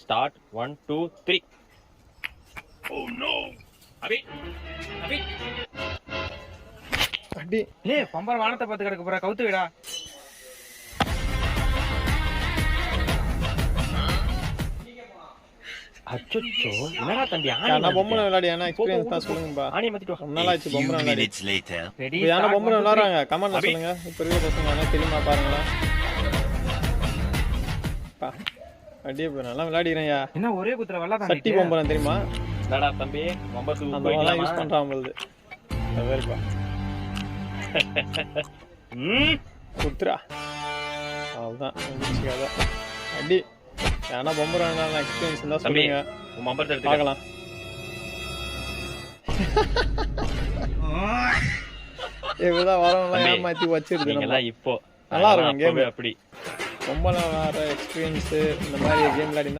Start one two three oh no Abhi Abhi அடி. ஏய் பம்பர வானத்தை பார்த்து கிடக்க போற. கவுத்து விடா. அச்சோ என்னடா தம்பி யாரா பொம்மை. விளையாடி எக்ஸ்பீரியன்ஸ் போ, தான். சொல்லுங்கப்பா ஆணியை மாத்திட்டு வா. நாள் ஆச்சு பொம்மை விளையாடி. ரெடி யாரா பொம்மை விளையாடுறாங்க. கமெண்ட்ல அபி. சொல்லுங்க. இப்போ இருக்கிற பசங்க என்ன தெரியுமா பாருங்களேன். பா, அடியே இப்போ நல்லா விளையாடிக்கிறேன்யா என்ன ஒரே குத்துற வெள்ளா சட்டி பொம்பரம் தெரியுமா? என்னடா தம்பி ரொம்ப அந்த மாதிரி யூஸ் பண்றான் பொழுது வேறுப்பா ம்? குத்துரா அவ்வளோதான் கதை அடி ஏன்னா பொம்பரம் எக்ஸ்பீரியன்ஸ் இருந்தால் தம்பி. சொல்லுங்க. உன் மம்பரத்தை பார்க்கலாம். இப்படிதான் வரவங்களாம் தம்பி, ஏமாத்தி நீங்கெல்லாம் இப்போ. நல்லா இருக்கும். அப்பவே அப்படி. ரொம்ப நாள் விளையாடுற எக்ஸ்பீரியன்ஸு இந்த மாதிரி கேம் விளையாடி